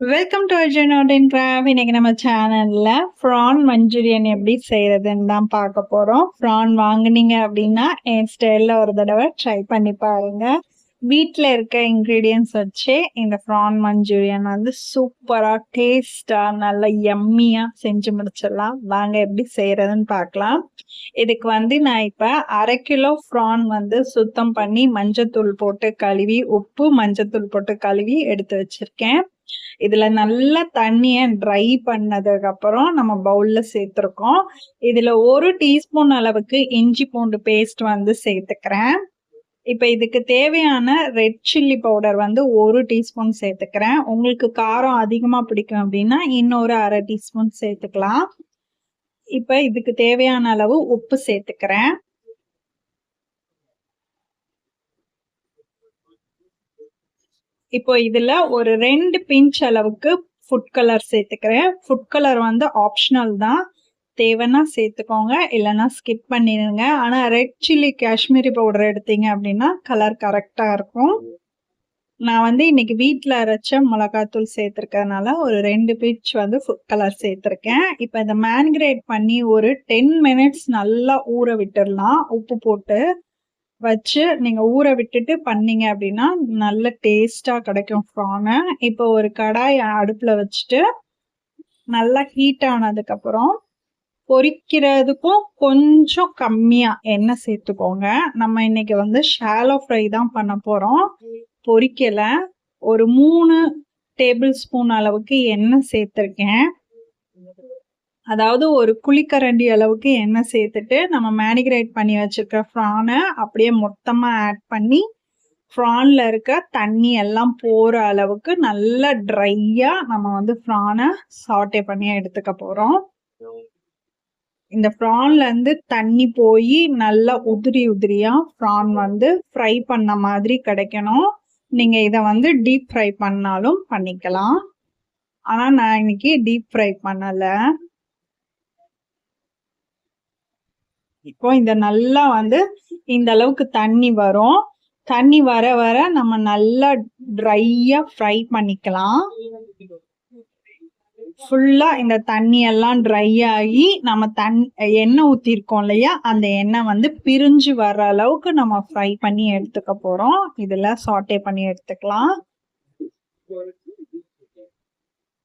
Welcome to Arjun art and craft இன்னைக்கு நம்ம சேனலில் ஃப்ரான் மஞ்சூரியன் எப்படி செய்கிறதுன்னு தான் பார்க்க போகிறோம் ஃப்ரான் வாங்குனீங்க அப்படின்னா என் ஸ்டைலில் ஒரு தடவை ட்ரை பண்ணி பாருங்க. வீட்டில் இருக்க இன்க்ரீடியன்ஸ் வச்சு இந்த ஃப்ரான் மஞ்சூரியன் வந்து சூப்பராக டேஸ்டாக நல்லா எம்மியாக செஞ்சு முடிச்சிடலாம். வாங்க எப்படி செய்கிறதுன்னு பார்க்கலாம். இதுக்கு வந்து நான் இப்போ அரை கிலோ ஃப்ரான் வந்து சுத்தம் பண்ணி மஞ்சத்தூள் போட்டு கழுவி உப்பு மஞ்சத்தூள் போட்டு கழுவி எடுத்து வச்சுருக்கேன். இதுல நல்ல தண்ணிய ட்ரை பண்ணதுக்கு அப்புறம் நம்ம பவுல்ல சேர்த்துருக்கோம். இதுல ஒரு டீஸ்பூன் அளவுக்கு இஞ்சி பூண்டு பேஸ்ட் வந்து சேர்த்துக்கிறேன். இப்ப இதுக்கு தேவையான ரெட் சில்லி பவுடர் வந்து ஒரு டீஸ்பூன் சேர்த்துக்கிறேன். உங்களுக்கு காரம் அதிகமா பிடிக்கும் அப்படின்னா இன்னொரு அரை டீஸ்பூன் சேர்த்துக்கலாம். இப்ப இதுக்கு தேவையான அளவு உப்பு சேர்த்துக்கிறேன். இப்போ இதில் ஒரு ரெண்டு பிஞ்ச் அளவுக்கு ஃபுட் கலர் சேர்த்துக்கிறேன். ஃபுட் கலர் வந்து ஆப்ஷனல் தான். தேவைன்னா சேர்த்துக்கோங்க இல்லைன்னா ஸ்கிப் பண்ணிடுங்க. ஆனால் ரெட் சில்லி காஷ்மீரி பவுடர் எடுத்தீங்க அப்படின்னா கலர் கரெக்டாக இருக்கும். நான் வந்து இன்னைக்கு வீட்டில் அரைச்ச மிளகாத்தூள் சேர்த்துருக்கறனால ஒரு ரெண்டு பிஞ்ச் வந்து ஃபுட் கலர் சேர்த்துருக்கேன். இப்போ இதை மேன்கிரேட் பண்ணி ஒரு டென் மினிட்ஸ் நல்லா ஊற விட்டுடலாம். உப்பு போட்டு. வச்சு நீங்கள் ஊற விட்டுட்டு பண்ணீங்க அப்படின்னா நல்ல டேஸ்ட்டாக கிடைக்கும் ஃப்ரானை இப்போ ஒரு கடாய் அடுப்பில் வச்சுட்டு நல்லா ஹீட் ஆனதுக்கப்புறம் பொரிக்கிறதுக்கும் கொஞ்சம் கம்மியாக எண்ணெய் சேர்த்துக்கோங்க. நம்ம இன்னைக்கு வந்து ஷாலோ ஃப்ரை தான் பண்ண போகிறோம் பொறிக்கலை ஒரு மூணு டேபிள் ஸ்பூன் அளவுக்கு எண்ணெய் சேர்த்துருக்கேன். அதாவது ஒரு குழிக்கரண்டி அளவுக்கு எண்ணெய் சேர்த்துட்டு நம்ம மேனிகிரேட் பண்ணி வச்சுருக்க ஃப்ரானை அப்படியே மொத்தமாக ஆட் பண்ணி ஃப்ரானில் இருக்க தண்ணி எல்லாம் போகிற அளவுக்கு நல்லா ட்ரையாக நம்ம வந்து ஃப்ரானை சாட்டே பண்ணி எடுத்துக்க போகிறோம் இந்த ப்ரான்ல இருந்து தண்ணி போய் நல்லா உதிரி உதிரியாக ப்ரான் வந்து ஃப்ரை பண்ண மாதிரி கிடைக்கணும். நீங்கள் இதை வந்து டீப் ஃப்ரை பண்ணாலும் பண்ணிக்கலாம். ஆனால் நான் இன்னைக்கு டீப் ஃப்ரை பண்ணலை. இப்போ இந்த நல்லா வந்து இந்த அளவுக்கு தண்ணி வரும். தண்ணி வர வர நம்ம நல்லா ட்ரையா ஃப்ரை பண்ணிக்கலாம். ஃபுல்லா இந்த தண்ணி எல்லாம் ட்ரை ஆகி நம்ம தண் எண்ணெய் ஊற்றிருக்கோம் இல்லையா? அந்த எண்ணெய் வந்து பிரிஞ்சு வர்ற அளவுக்கு நம்ம ஃப்ரை பண்ணி எடுத்துக்க போறோம். இதில் சாட்டே பண்ணி எடுத்துக்கலாம்.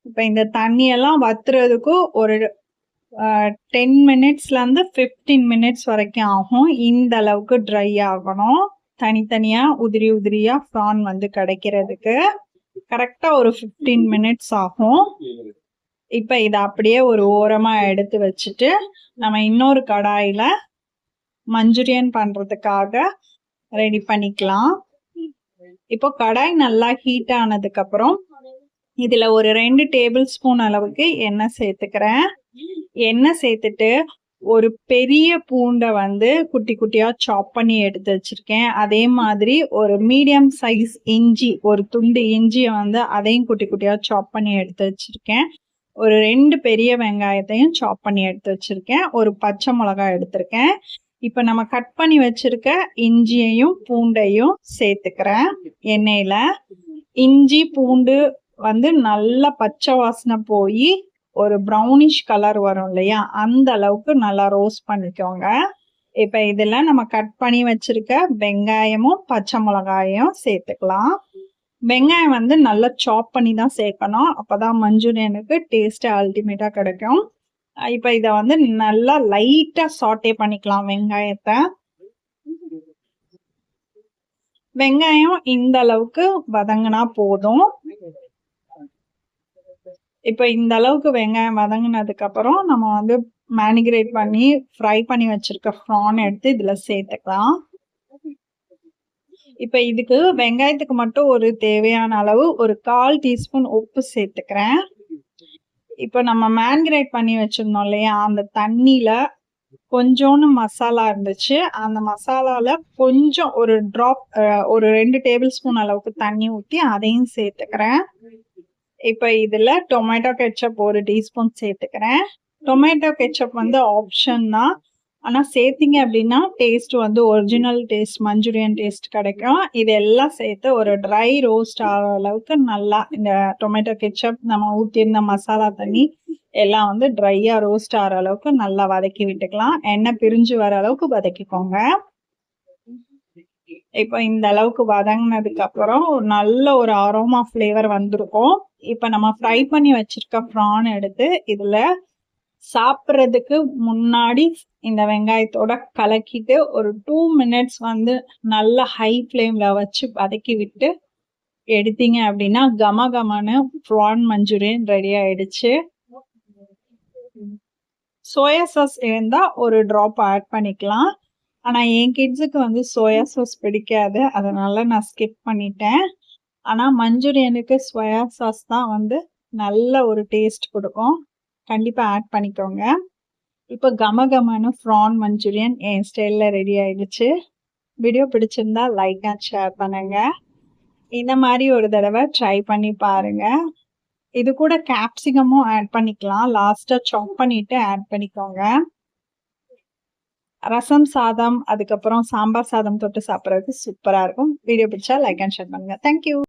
இப்போ இந்த தண்ணியெல்லாம் வத்துறதுக்கு ஒரு டென் மினிட்ஸ்லேருந்து ஃபிஃப்டீன் மினிட்ஸ் வரைக்கும் ஆகும். இந்த அளவுக்கு ட்ரை ஆகணும். தனித்தனியாக உதிரி உதிரியாக ப்ரான் வந்து கிடைக்கிறதுக்கு. கரெக்டாக ஒரு ஃபிஃப்டீன் மினிட்ஸ் ஆகும். இப்போ இதை அப்படியே ஒரு ஓரமாக எடுத்து வச்சுட்டு நம்ம இன்னொரு கடாயில் மஞ்சூரியன் பண்ணுறதுக்காக ரெடி பண்ணிக்கலாம். இப்போ கடாய் நல்லா ஹீட் ஆனதுக்கப்புறம் இதில் ஒரு ரெண்டு டேபிள் ஸ்பூன் அளவுக்கு எண்ணெய் சேர்த்துக்கிறேன். எண்ணெய் சேர்த்துட்டு ஒரு பெரிய பூண்டை வந்து குட்டி குட்டியா சாப் பண்ணி எடுத்து வச்சிருக்கேன். அதே மாதிரி ஒரு மீடியம் சைஸ் இஞ்சி ஒரு துண்டு இஞ்சியை வந்து அதையும் குட்டி குட்டியா சாப் பண்ணி எடுத்து வச்சிருக்கேன். ஒரு ரெண்டு பெரிய வெங்காயத்தையும் சாப் பண்ணி எடுத்து வச்சிருக்கேன். ஒரு பச்சை மிளகாய் எடுத்திருக்கேன். இப்போ நம்ம கட் பண்ணி வச்சிருக்க இஞ்சியையும் பூண்டையும் சேர்த்துக்கிறேன் எண்ணெயில. இஞ்சி பூண்டு வந்து நல்லா பச்சை வாசனை போய் ஒரு ப்ரௌனிஷ் கலர் வரும் இல்லையா? அந்த அளவுக்கு நல்லா ரோஸ்ட் பண்ணிக்கோங்க. இப்போ இதில் நம்ம கட் பண்ணி வச்சிருக்க வெங்காயமும் பச்சை மிளகாயும் சேர்த்துக்கலாம். வெங்காயம் வந்து நல்லா சாப் பண்ணி தான் சேர்க்கணும். அப்போதான் மஞ்சூரியனுக்கு டேஸ்ட் அல்டிமேட்டாக கிடைக்கும். இப்போ இதை வந்து நல்லா லைட்டாக சாட்டே பண்ணிக்கலாம் வெங்காயத்தை. வெங்காயம் இந்த அளவுக்கு வதங்கினா போதும். இப்போ இந்த அளவுக்கு வெங்காயம் வதங்கினதுக்கு அப்புறம் நம்ம வந்து மேனிகிரேட் பண்ணி ஃப்ரை பண்ணி வச்சிருக்க ப்ரான் எடுத்து இதுல சேர்த்துக்கலாம். இப்போ இதுக்கு வெங்காயத்துக்கு மட்டும் ஒரு தேவையான அளவு ஒரு கால் டீஸ்பூன் உப்பு சேர்த்துக்கிறேன். இப்போ நம்ம மேன்கிரேட் பண்ணி வச்சுருந்தோம் இல்லையா அந்த தண்ணியில் கொஞ்சோன்னு மசாலா இருந்துச்சு. அந்த மசாலாவில் கொஞ்சம் ஒரு ட்ராப் ஒரு ரெண்டு டேபிள் ஸ்பூன் அளவுக்கு தண்ணி ஊற்றி அதையும் சேர்த்துக்கிறேன். இப்போ இதில் டொமேட்டோ கெச்சப் ஒரு டீஸ்பூன் சேர்த்துக்கிறேன். டொமேட்டோ கெச்சப் வந்து ஆப்ஷன் தான். ஆனால் சேர்த்திங்க அப்படின்னா டேஸ்ட் வந்து ஒரிஜினல் டேஸ்ட் மஞ்சூரியன் டேஸ்ட் கிடைக்கும். இதெல்லாம் சேர்த்து ஒரு ட்ரை ரோஸ்ட் ஆகிற அளவுக்கு நல்லா இந்த டொமேட்டோ கெச்சப் நம்ம ஊற்றிருந்த மசாலா தண்ணி எல்லாம் வந்து ட்ரையாக ரோஸ்ட் ஆகிற அளவுக்கு நல்லா வதக்கி விட்டுக்கலாம். எண்ணெய் பிரிஞ்சு வர அளவுக்கு வதக்கிக்கோங்க. இப்போ இந்த அளவுக்கு வதங்கினதுக்கு அப்புறம் நல்ல ஒரு அரோமா ஃப்ளேவர் வந்திருக்கும். இப்போ நம்ம ஃப்ரை பண்ணி வச்சிருக்க ப்ரான் எடுத்து இதில் சாப்பிட்றதுக்கு முன்னாடி இந்த வெங்காயத்தோட கலக்கிட்டு ஒரு டூ மினிட்ஸ் வந்து நல்ல ஹை ஃப்ளேமில் வச்சு வதக்கி விட்டு எடுத்தீங்க அப்படின்னா கம கமனு ப்ரான் மஞ்சூரியன் ரெடி ஆயிடுச்சு. சோயா சாஸ் இருந்தால் ஒரு ட்ராப் ஆட் பண்ணிக்கலாம். ஆனால் என் கிட்ஸுக்கு வந்து சோயா சாஸ் பிடிக்காது. அதனால நான் ஸ்கிப் பண்ணிட்டேன். ஆனால் மஞ்சூரியனுக்கு ஸ்வயா சாஸ் தான் வந்து நல்ல ஒரு டேஸ்ட் கொடுக்கும். கண்டிப்பாக ஆட் பண்ணிக்கோங்க. இப்போ கமகமனு ஃப்ரான் மஞ்சூரியன் என் ஸ்டைலில் ரெடி ஆயிடுச்சு. வீடியோ பிடிச்சிருந்தா லைக் அண்ட் ஷேர் பண்ணுங்கள் இந்த மாதிரி ஒரு தடவை ட்ரை பண்ணி பாருங்கள் இது கூட கேப்சிகமும் ஆட் பண்ணிக்கலாம். லாஸ்ட்டாக சாப் பண்ணிவிட்டு ஆட் பண்ணிக்கோங்க. ரசம் சாதம் அதுக்கப்புறம் சாம்பார் சாதம் தொட்டு சாப்பிட்றதுக்கு சூப்பராக இருக்கும். வீடியோ பிடிச்சா லைக் அண்ட் ஷேர் பண்ணுங்கள் தேங்க்யூ